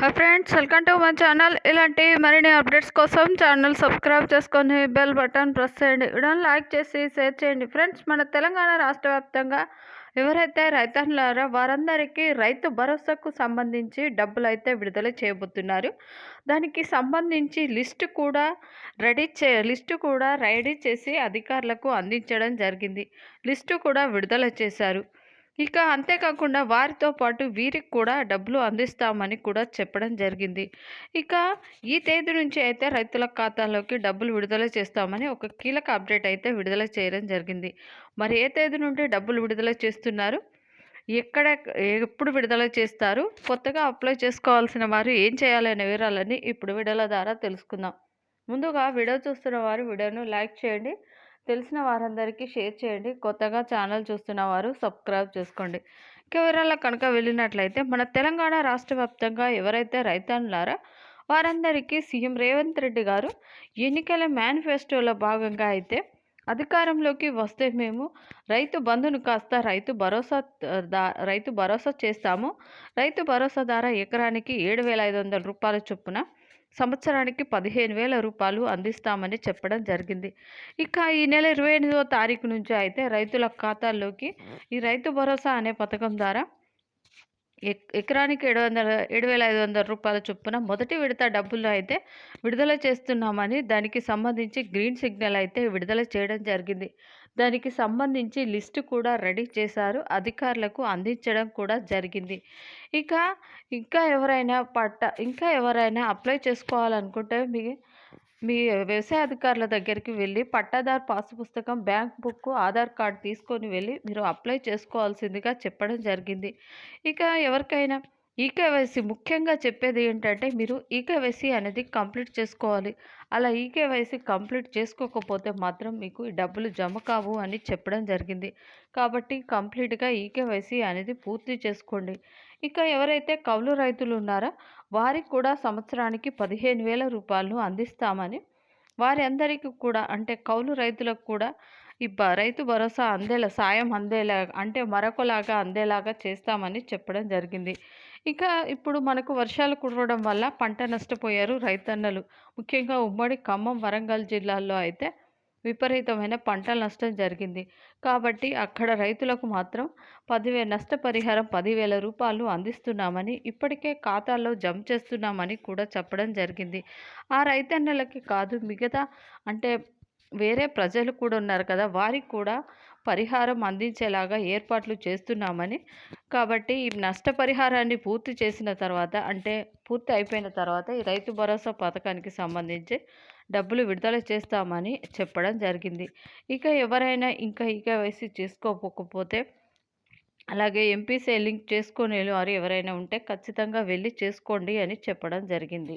Hi friends welcome to my channel ఇలాంటి మరిన్ని updates కోసం ఛానల్ సబ్స్క్రైబ్ చేసుకొని బెల్ బటన్ ప్రెస్ చేయండి. వీడియోని లైక్ చేసి షేర్ చేయండి. ఫ్రెండ్స్ మన తెలంగాణ రాష్ట్ర వ్యాప్తంగా ఎవరైతే రైతన్నులారో వారందరికీ రైతు భరోసాకు సంబంధించి డబ్బులు అయితే విడుదల చేయబోతున్నారు. దానికి సంబంధించి లిస్టు కూడా రెడీ చే లిస్టు కూడా రెడీ చేసి అధికారులకు అందించడం జరిగింది. లిస్టు కూడా విడుదల చేశారు. ఇక అంతేకాకుండా వారితో పాటు వీరికి కూడా డబ్బులు అందిస్తామని కూడా చెప్పడం జరిగింది. ఇక ఈ తేదీ నుంచి అయితే రైతుల ఖాతాలోకి డబ్బులు విడుదల చేస్తామని ఒక కీలక అప్డేట్ అయితే విడుదల చేయడం జరిగింది. మరి ఏ తేదీ నుండి డబ్బులు విడుదల చేస్తున్నారు? ఎక్కడ ఎప్పుడు విడుదల చేస్తారు? కొత్తగా అప్లై చేసుకోవాల్సిన వారు ఏం చేయాలనే వివరాలన్నీ ఇప్పుడు వీడియోల ద్వారా తెలుసుకుందాం. ముందుగా వీడియో చూస్తున్న వారు వీడియోను లైక్ చేయండి. తెలిసిన వారందరికీ షేర్ చేయండి. కొత్తగా ఛానల్ చూస్తున్న వారు సబ్స్క్రైబ్ చేసుకోండి. వివరాల కనుక వెళ్ళినట్లయితే మన తెలంగాణ రాష్ట్ర వ్యాప్తంగా ఎవరైతే రైతన్నులారో వారందరికీ సీఎం రేవంత్ రెడ్డి గారు ఎన్నికల మేనిఫెస్టోలో భాగంగా అయితే అధికారంలోకి వస్తే మేము రైతు బంధును కాస్త రైతు భరోసా దా రైతు భరోసా చేస్తాము. రైతు భరోసా ద్వారా ఎకరానికి ఏడు వేల ఐదు వందల రూపాయల చొప్పున సంవత్సరానికి పదిహేను వేల రూపాయలు అందిస్తామని చెప్పడం జరిగింది. ఇక ఈ నెల ఇరవై ఎనిమిదో తారీఖు నుంచి అయితే రైతుల ఖాతాల్లోకి ఈ రైతు భరోసా అనే పథకం ద్వారా ఎకరానికి ఏడు వందల ఏడు వేల ఐదు వందల రూపాయల చొప్పున మొదటి విడత డబ్బులు అయితే విడుదల చేస్తున్నామని దానికి సంబంధించి గ్రీన్ సిగ్నల్ అయితే విడుదల చేయడం జరిగింది. దానికి సంబంధించి లిస్టు కూడా రెడీ చేశారు. అధికారులకు అందించడం కూడా జరిగింది. ఇక ఇంకా ఎవరైనా పట్ట ఇంకా ఎవరైనా అప్లై చేసుకోవాలనుకుంటే మీ మీ వ్యవసాయ అధికారుల దగ్గరికి వెళ్ళి పట్టాదారు పాస్ పుస్తకం బ్యాంక్ బుక్ ఆధార్ కార్డు తీసుకొని వెళ్ళి మీరు అప్లై చేసుకోవాల్సిందిగా చెప్పడం జరిగింది. ఇక ఎవరికైనా ఈకేవైసీ ముఖ్యంగా చెప్పేది ఏంటంటే మీరు ఈకేవైసీ అనేది కంప్లీట్ చేసుకోవాలి. అలా ఈకేవైసీ కంప్లీట్ చేసుకోకపోతే మాత్రం మీకు డబ్బులు జమ కావు అని చెప్పడం జరిగింది. కాబట్టి కంప్లీట్గా ఈకేవైసీ అనేది పూర్తి చేసుకోండి. ఇక ఎవరైతే కౌలు రైతులు ఉన్నారో వారికి కూడా సంవత్సరానికి పదిహేను వేల రూపాయలను అందిస్తామని వారి అందరికీ కూడా అంటే కౌలు రైతులకు కూడా ఈ రైతు భరోసా అందేలా సాయం అందేలా అంటే మరొకలాగా అందేలాగా చేస్తామని చెప్పడం జరిగింది. ఇక ఇప్పుడు మనకు వర్షాలు కురవడం వల్ల పంట నష్టపోయారు రైతన్నలు. ముఖ్యంగా ఉమ్మడి ఖమ్మం వరంగల్ జిల్లాల్లో అయితే విపరీతమైన పంట నష్టం జరిగింది. కాబట్టి అక్కడ రైతులకు మాత్రం పదివే నష్టపరిహారం పదివేల రూపాయలు అందిస్తున్నామని ఇప్పటికే ఖాతాల్లో జమ చేస్తున్నామని కూడా చెప్పడం జరిగింది. ఆ రైతన్నలకి కాదు మిగతా అంటే వేరే ప్రజలు కూడా ఉన్నారు కదా వారికి కూడా పరిహారం అందించేలాగా ఏర్పాట్లు చేస్తున్నామని. కాబట్టి ఈ నష్టపరిహారాన్ని పూర్తి చేసిన తర్వాత అంటే పూర్తి అయిపోయిన తర్వాత ఈ రైతు భరోసా పథకానికి సంబంధించి డబ్బులు విడుదల చేస్తామని చెప్పడం జరిగింది. ఇక ఎవరైనా ఇంకా ఈకేవైసీ చేసుకోకపోతే అలాగే ఎంపీసీ లింక్ చేసుకునే వారు ఎవరైనా ఉంటే ఖచ్చితంగా వెళ్ళి చేసుకోండి అని చెప్పడం జరిగింది.